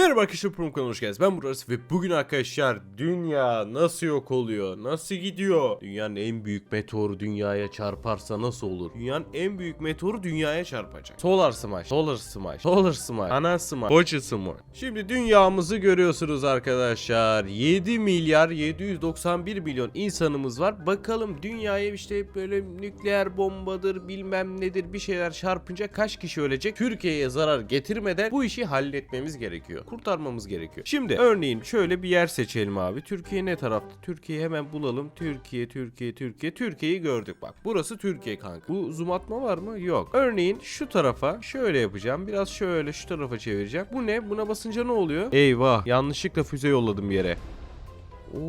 Merhaba arkadaşlar Prum kanalına hoş geldiniz. Ben burası ve bugün arkadaşlar dünya nasıl yok oluyor? Nasıl gidiyor? Dünyanın en büyük meteoru dünyaya çarparsa nasıl olur? Dünyanın en büyük meteoru dünyaya çarpacak. Solar Smash, Solar Smash, Solar Smash, Ana Smash, Boca Smash. Şimdi dünyamızı görüyorsunuz arkadaşlar. 7 milyar 791 milyon insanımız var. Bakalım dünyaya işte böyle nükleer bombadır bilmem nedir bir şeyler çarpınca kaç kişi ölecek? Türkiye'ye zarar getirmeden bu işi halletmemiz gerekiyor. Kurtarmamız gerekiyor. Şimdi örneğin şöyle bir yer seçelim abi. Türkiye ne tarafta? Türkiye'yi hemen bulalım. Türkiye, Türkiye, Türkiye. Türkiye'yi gördük bak. Burası Türkiye kanka. Bu zoom atma var mı? Yok. Örneğin şu tarafa şöyle yapacağım. Biraz şöyle şu tarafa çevireceğim. Bu ne? Buna basınca ne oluyor? Eyvah. Yanlışlıkla füze yolladım bir yere. Oo,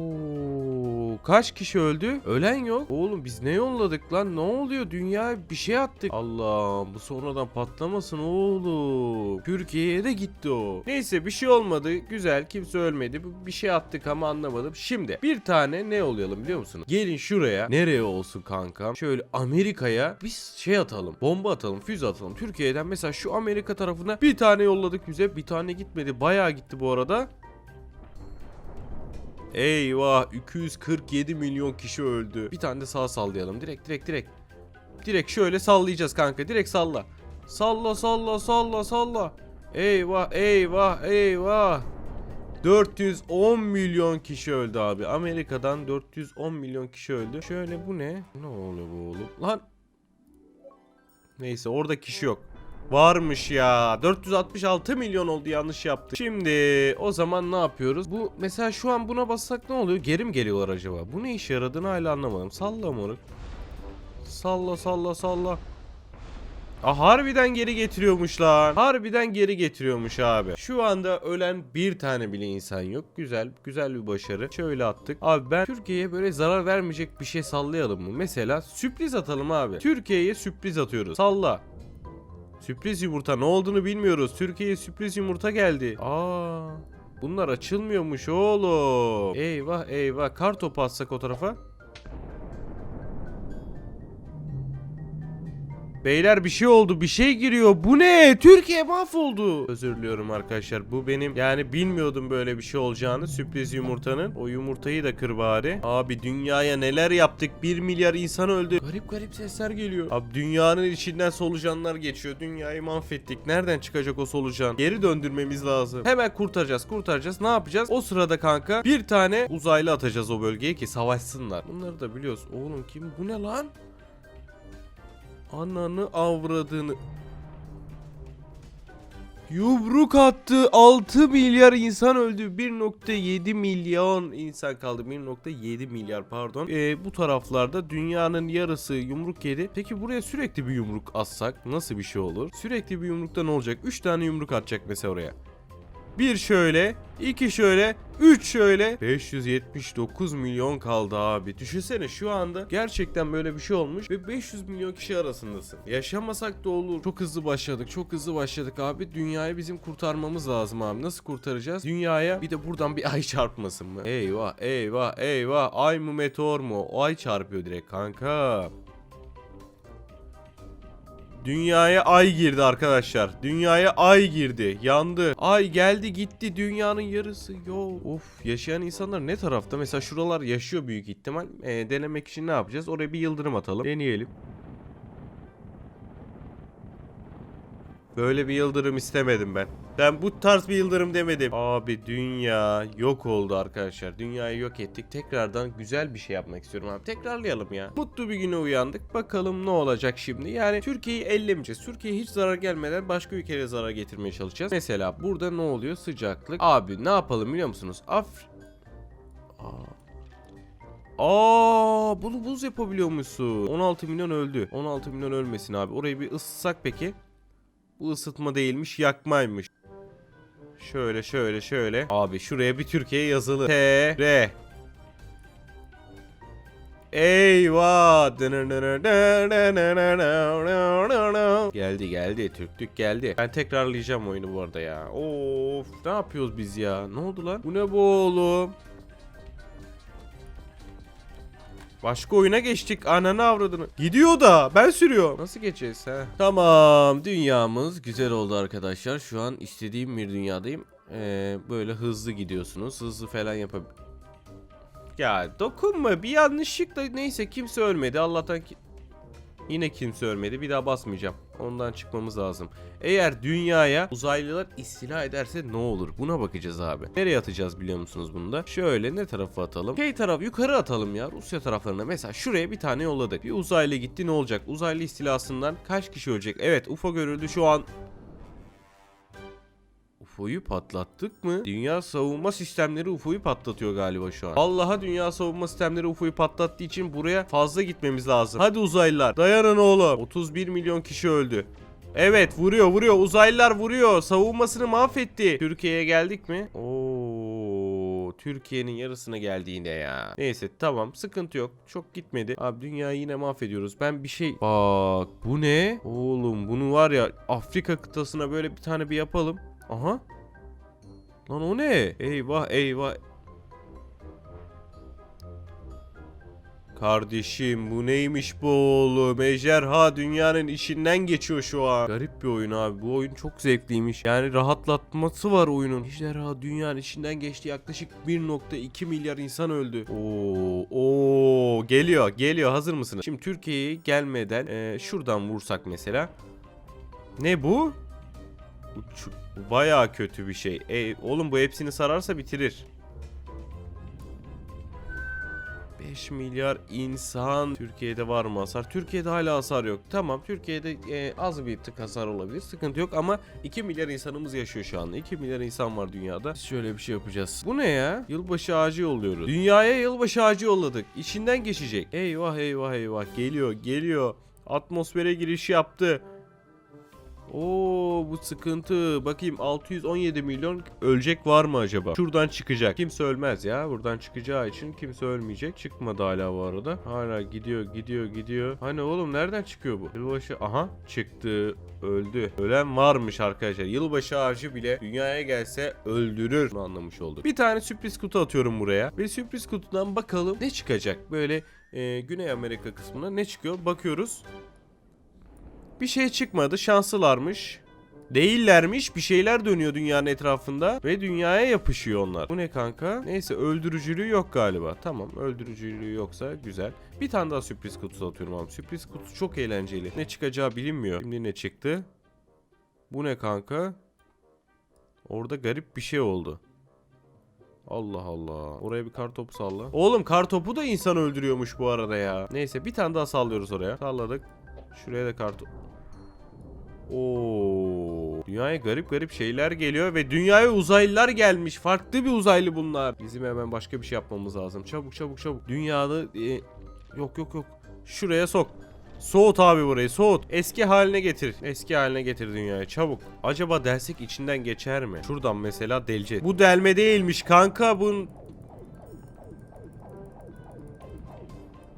kaç kişi öldü? Ölen yok. Oğlum biz ne yolladık lan? Ne oluyor? Dünyaya bir şey attık. Allah bu sonradan patlamasın oğlum. Türkiye'ye de gitti o. Neyse bir şey olmadı. Güzel kimse ölmedi. Bir şey attık ama anlamadım. Şimdi bir tane ne olayalım biliyor musunuz? Gelin şuraya. Nereye olsun kanka? Şöyle Amerika'ya biz şey atalım. Bomba atalım. Füze atalım. Türkiye'den mesela şu Amerika tarafına bir tane yolladık füze. Bir tane gitmedi. Bayağı gitti bu arada. Eyvah 247 milyon kişi öldü. Bir tane de sağ sallayalım. Direkt direkt direkt. Direkt şöyle sallayacağız kanka. Direkt salla. Salla salla salla salla. Eyvah eyvah eyvah. 410 milyon kişi öldü abi. Amerika'dan 410 milyon kişi öldü. Şöyle bu ne? Ne oluyor bu oğlum? Lan. Neyse orada kişi yok. Varmış ya. 466 milyon oldu yanlış yaptık. Şimdi o zaman ne yapıyoruz? Bu mesela şu an buna bassak ne oluyor? Geri mi geliyorlar acaba? Bu ne işe yaradığını hala anlamadım. Salla moruk. Salla salla salla. Aa, harbiden geri getiriyormuş lan. Harbiden geri getiriyormuş abi. Şu anda ölen bir tane bile insan yok. Güzel, güzel bir başarı. Şöyle attık. Abi ben Türkiye'ye böyle zarar vermeyecek bir şey sallayalım mı? Mesela sürpriz atalım abi. Türkiye'ye sürpriz atıyoruz. Salla. Sürpriz yumurta ne olduğunu bilmiyoruz. Türkiye'ye sürpriz yumurta geldi. Aa. Bunlar açılmıyormuş oğlum. Eyvah eyvah. Kar topu atsak o tarafa. Beyler bir şey oldu bir şey giriyor. Bu ne? Türkiye mahvoldu. Özür diliyorum arkadaşlar. Bu benim yani bilmiyordum böyle bir şey olacağını. Sürpriz yumurtanın. O yumurtayı da kır bari. Abi dünyaya neler yaptık? 1 milyar insan öldü. Garip garip sesler geliyor. Abi dünyanın içinden solucanlar geçiyor. Dünyayı mahvettik. Nereden çıkacak o solucan? Geri döndürmemiz lazım. Hemen kurtaracağız kurtaracağız. Ne yapacağız? O sırada kanka bir tane uzaylı atacağız o bölgeye ki savaşsınlar. Bunları da biliyoruz Oğlum kim? Bu ne lan Ananı avradını. Yumruk attı 6 milyar insan öldü. 1.7 milyon insan kaldı. 1.7 milyar pardon. Ee, bu taraflarda dünyanın yarısı yumruk yedi. Peki buraya sürekli bir yumruk atsak nasıl bir şey olur? Sürekli bir yumrukta ne olacak? 3 tane yumruk atacak mesela oraya bir şöyle, iki şöyle, üç şöyle. 579 milyon kaldı abi. Düşünsene şu anda gerçekten böyle bir şey olmuş ve 500 milyon kişi arasındasın. Yaşamasak da olur. Çok hızlı başladık, çok hızlı başladık abi. Dünyayı bizim kurtarmamız lazım abi. Nasıl kurtaracağız? Dünyaya bir de buradan bir ay çarpmasın mı? Eyvah, eyvah, eyvah. Ay mı meteor mu? O ay çarpıyor direkt kanka. Dünyaya ay girdi arkadaşlar. Dünyaya ay girdi. Yandı. Ay geldi gitti. Dünyanın yarısı. Yo. Of. Yaşayan insanlar ne tarafta? Mesela şuralar yaşıyor büyük ihtimal. Ee, denemek için ne yapacağız? Oraya bir yıldırım atalım. Deneyelim. Böyle bir yıldırım istemedim ben. Ben bu tarz bir yıldırım demedim. Abi dünya yok oldu arkadaşlar. Dünyayı yok ettik. Tekrardan güzel bir şey yapmak istiyorum abi. Tekrarlayalım ya. Mutlu bir güne uyandık. Bakalım ne olacak şimdi. Yani Türkiye'yi ellemeyeceğiz. Türkiye'ye hiç zarar gelmeden başka ülkelere zarar getirmeye çalışacağız. Mesela burada ne oluyor? Sıcaklık. Abi ne yapalım biliyor musunuz? Af... Aa. Aa, bunu buz yapabiliyormuşsun. 16 milyon öldü. 16 milyon ölmesin abi. Orayı bir ısıtsak peki? Bu ısıtma değilmiş yakmaymış. Şöyle şöyle şöyle. Abi şuraya bir Türkiye yazılı. T R Eyvah. Geldi geldi Türklük geldi. Ben tekrarlayacağım oyunu bu arada ya. Of ne yapıyoruz biz ya? Ne oldu lan? Bu ne bu oğlum? Başka oyuna geçtik. Ananı avradını. Gidiyor da ben sürüyor. Nasıl geçeceğiz ha? Tamam. Dünyamız güzel oldu arkadaşlar. Şu an istediğim bir dünyadayım. Ee, böyle hızlı gidiyorsunuz. Hızlı falan yapab... Ya dokunma bir yanlışlıkla neyse kimse ölmedi Allah'tan ki... Yine kimse ölmedi bir daha basmayacağım. Ondan çıkmamız lazım. Eğer dünyaya uzaylılar istila ederse ne olur? Buna bakacağız abi. Nereye atacağız biliyor musunuz bunu da? Şöyle ne tarafa atalım? Şey taraf yukarı atalım ya. Rusya taraflarına. Mesela şuraya bir tane yolladık. Bir uzaylı gitti ne olacak? Uzaylı istilasından kaç kişi ölecek? Evet UFO görüldü şu an. UFO'yu patlattık mı? Dünya savunma sistemleri UFO'yu patlatıyor galiba şu an. Allah'a dünya savunma sistemleri UFO'yu patlattığı için buraya fazla gitmemiz lazım. Hadi uzaylılar dayanın oğlum. 31 milyon kişi öldü. Evet vuruyor vuruyor uzaylılar vuruyor savunmasını mahvetti. Türkiye'ye geldik mi? Oo Türkiye'nin yarısına geldi yine ya. Neyse tamam sıkıntı yok. Çok gitmedi. Abi dünyayı yine mahvediyoruz. Ben bir şey... Bak bu ne? Oğlum bunu var ya Afrika kıtasına böyle bir tane bir yapalım. Aha. Lan o ne? Eyvah eyvah. Kardeşim bu neymiş bu oğlum? Ejderha dünyanın içinden geçiyor şu an. Garip bir oyun abi. Bu oyun çok zevkliymiş. Yani rahatlatması var oyunun. Ejderha dünyanın içinden geçti. Yaklaşık 1.2 milyar insan öldü. Oo, oo geliyor, geliyor. Hazır mısınız? Şimdi Türkiye'ye gelmeden e, şuradan vursak mesela. Ne bu? Bu, bu bayağı kötü bir şey. E, oğlum bu hepsini sararsa bitirir. 5 milyar insan Türkiye'de var mı hasar? Türkiye'de hala hasar yok. Tamam Türkiye'de e, az bir tık hasar olabilir. Sıkıntı yok ama 2 milyar insanımız yaşıyor şu anda. 2 milyar insan var dünyada. Biz şöyle bir şey yapacağız. Bu ne ya? Yılbaşı ağacı yolluyoruz. Dünyaya yılbaşı ağacı yolladık. İçinden geçecek. Eyvah eyvah eyvah. Geliyor geliyor. Atmosfere giriş yaptı. Oo bu sıkıntı. Bakayım 617 milyon ölecek var mı acaba? Şuradan çıkacak. Kimse ölmez ya. Buradan çıkacağı için kimse ölmeyecek. Çıkmadı hala bu arada. Hala gidiyor gidiyor gidiyor. Hani oğlum nereden çıkıyor bu? Yılbaşı aha çıktı. Öldü. Ölen varmış arkadaşlar. Yılbaşı ağacı bile dünyaya gelse öldürür. Bunu anlamış olduk. Bir tane sürpriz kutu atıyorum buraya. Ve sürpriz kutudan bakalım ne çıkacak. Böyle e, Güney Amerika kısmına ne çıkıyor? Bakıyoruz. Bir şey çıkmadı. Şanslılarmış. Değillermiş. Bir şeyler dönüyor dünyanın etrafında. Ve dünyaya yapışıyor onlar. Bu ne kanka? Neyse öldürücülüğü yok galiba. Tamam öldürücülüğü yoksa güzel. Bir tane daha sürpriz kutusu atıyorum abi. Sürpriz kutusu çok eğlenceli. Ne çıkacağı bilinmiyor. Şimdi ne çıktı? Bu ne kanka? Orada garip bir şey oldu. Allah Allah. Oraya bir kar topu salla. Oğlum kar topu da insan öldürüyormuş bu arada ya. Neyse bir tane daha sallıyoruz oraya. Salladık. Şuraya da kar topu. Oo. Dünyaya garip garip şeyler geliyor ve dünyaya uzaylılar gelmiş. Farklı bir uzaylı bunlar. Bizim hemen başka bir şey yapmamız lazım. Çabuk çabuk çabuk. Dünyada e, yok yok yok. Şuraya sok. Soğut abi burayı soğut. Eski haline getir. Eski haline getir dünyaya çabuk. Acaba delsek içinden geçer mi? Şuradan mesela deleceğiz. Bu delme değilmiş kanka. Bun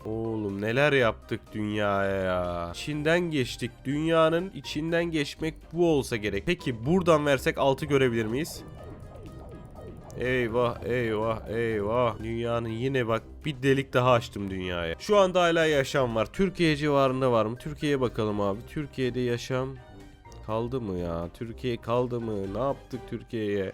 Oğlum neler yaptık dünyaya ya. İçinden geçtik. Dünyanın içinden geçmek bu olsa gerek. Peki buradan versek 6 görebilir miyiz? Eyvah eyvah eyvah. Dünyanın yine bak bir delik daha açtım dünyaya. Şu anda hala yaşam var. Türkiye civarında var mı? Türkiye'ye bakalım abi. Türkiye'de yaşam kaldı mı ya? Türkiye kaldı mı? Ne yaptık Türkiye'ye?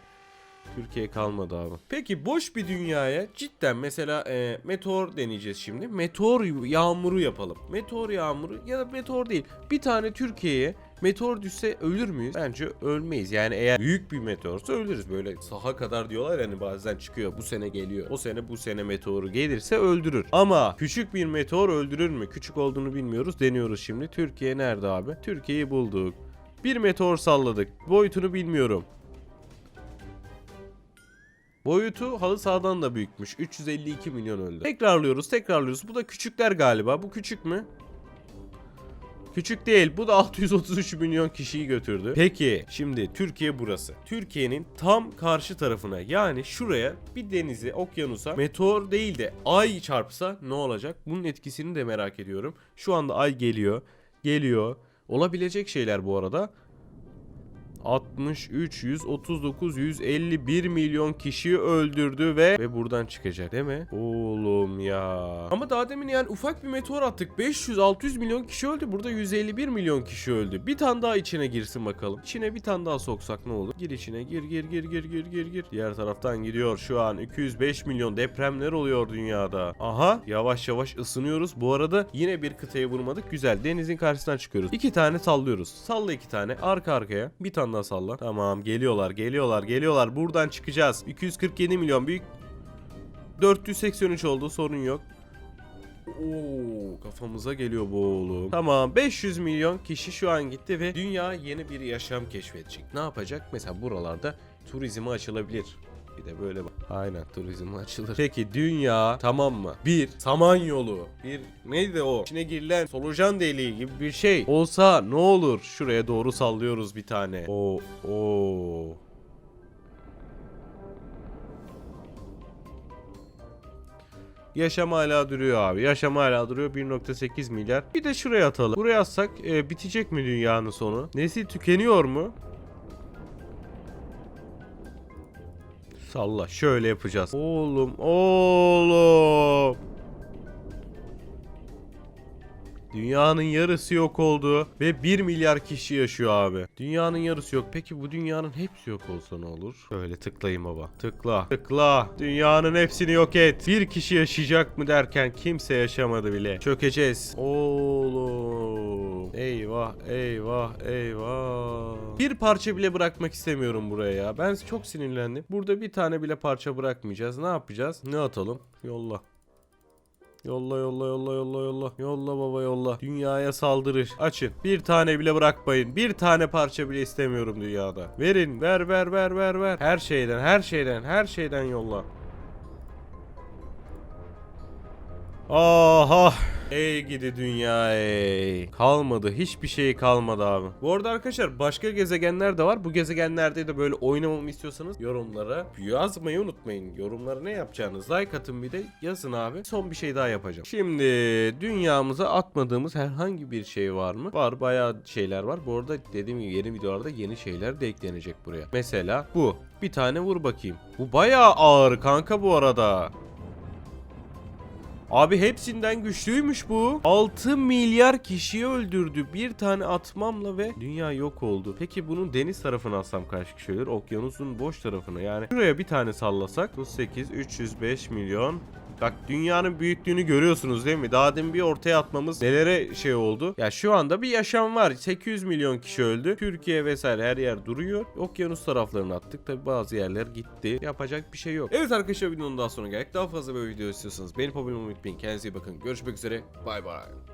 Türkiye kalmadı abi. Peki boş bir dünyaya cidden mesela e, meteor deneyeceğiz şimdi. Meteor yağmuru yapalım. Meteor yağmuru ya da meteor değil. Bir tane Türkiye'ye meteor düşse ölür müyüz? Bence ölmeyiz. Yani eğer büyük bir meteorsa ölürüz. Böyle saha kadar diyorlar yani bazen çıkıyor. Bu sene geliyor. O sene bu sene meteoru gelirse öldürür. Ama küçük bir meteor öldürür mü? Küçük olduğunu bilmiyoruz. Deniyoruz şimdi. Türkiye nerede abi? Türkiye'yi bulduk. Bir meteor salladık. Boyutunu bilmiyorum. Boyutu halı sahadan da büyükmüş. 352 milyon öldü. Tekrarlıyoruz, tekrarlıyoruz. Bu da küçükler galiba. Bu küçük mü? Küçük değil. Bu da 633 milyon kişiyi götürdü. Peki şimdi Türkiye burası. Türkiye'nin tam karşı tarafına yani şuraya bir denize, okyanusa meteor değil de ay çarpsa ne olacak? Bunun etkisini de merak ediyorum. Şu anda ay geliyor. Geliyor. Olabilecek şeyler bu arada. 63, 139, 151 milyon kişiyi öldürdü ve ve buradan çıkacak değil mi? Oğlum ya. Ama daha demin yani ufak bir meteor attık. 500-600 milyon kişi öldü. Burada 151 milyon kişi öldü. Bir tane daha içine girsin bakalım. İçine bir tane daha soksak ne olur? Gir içine gir gir gir gir gir gir gir. Diğer taraftan gidiyor şu an 205 milyon depremler oluyor dünyada. Aha yavaş yavaş ısınıyoruz. Bu arada yine bir kıtaya vurmadık. Güzel denizin karşısından çıkıyoruz. İki tane sallıyoruz. Salla iki tane arka arkaya. Bir tane daha salla. Tamam geliyorlar geliyorlar geliyorlar. Buradan çıkacağız. 247 milyon büyük 483 oldu sorun yok. Oo kafamıza geliyor bu oğlum. Tamam 500 milyon kişi şu an gitti ve dünya yeni bir yaşam keşfedecek. Ne yapacak? Mesela buralarda turizme açılabilir. Bir de böyle bak. Aynen turizm açılır. Peki dünya tamam mı? Bir samanyolu. Bir neydi o? İçine girilen solucan deliği gibi bir şey. Olsa ne olur? Şuraya doğru sallıyoruz bir tane. O o. Yaşam hala duruyor abi. Yaşam hala duruyor. 1.8 milyar. Bir de şuraya atalım. Buraya atsak e, bitecek mi dünyanın sonu? Nesil tükeniyor mu? Salla. Şöyle yapacağız. Oğlum, oğlum. Dünyanın yarısı yok oldu ve 1 milyar kişi yaşıyor abi. Dünyanın yarısı yok. Peki bu dünyanın hepsi yok olsa ne olur? Şöyle tıklayayım baba. Tıkla. Tıkla. Dünyanın hepsini yok et. Bir kişi yaşayacak mı derken kimse yaşamadı bile. Çökeceğiz. Oğlum. Eyvah, eyvah, eyvah. Bir parça bile bırakmak istemiyorum buraya ya. Ben çok sinirlendim. Burada bir tane bile parça bırakmayacağız. Ne yapacağız? Ne atalım? Yolla. Yolla yolla yolla yolla yolla. Yolla baba yolla. Dünyaya saldırır. Açın. Bir tane bile bırakmayın. Bir tane parça bile istemiyorum dünyada. Verin. Ver ver ver ver ver. Her şeyden her şeyden her şeyden yolla. Aha. Ey gidi dünya ey. Kalmadı. Hiçbir şey kalmadı abi. Bu arada arkadaşlar başka gezegenler de var. Bu gezegenlerde de böyle oynamamı istiyorsanız yorumlara yazmayı unutmayın. Yorumlara ne yapacağınız like atın bir de yazın abi. Son bir şey daha yapacağım. Şimdi dünyamıza atmadığımız herhangi bir şey var mı? Var bayağı şeyler var. Bu arada dediğim gibi yeni videolarda yeni şeyler de eklenecek buraya. Mesela bu. Bir tane vur bakayım. Bu bayağı ağır kanka bu arada. Abi hepsinden güçlüymüş bu. 6 milyar kişiyi öldürdü bir tane atmamla ve dünya yok oldu. Peki bunun deniz tarafına atsam kaç kişi ölür? Okyanusun boş tarafına yani. Şuraya bir tane sallasak 38 305 milyon Bak dünyanın büyüklüğünü görüyorsunuz değil mi? Daha demin bir ortaya atmamız nelere şey oldu? Ya şu anda bir yaşam var. 800 milyon kişi öldü. Türkiye vesaire her yer duruyor. Okyanus taraflarını attık. Tabi bazı yerler gitti. Yapacak bir şey yok. Evet arkadaşlar videonun daha sonra geldik. Daha fazla böyle video istiyorsanız beğenip abone olmayı unutmayın. Kendinize iyi bakın. Görüşmek üzere. Bay bay.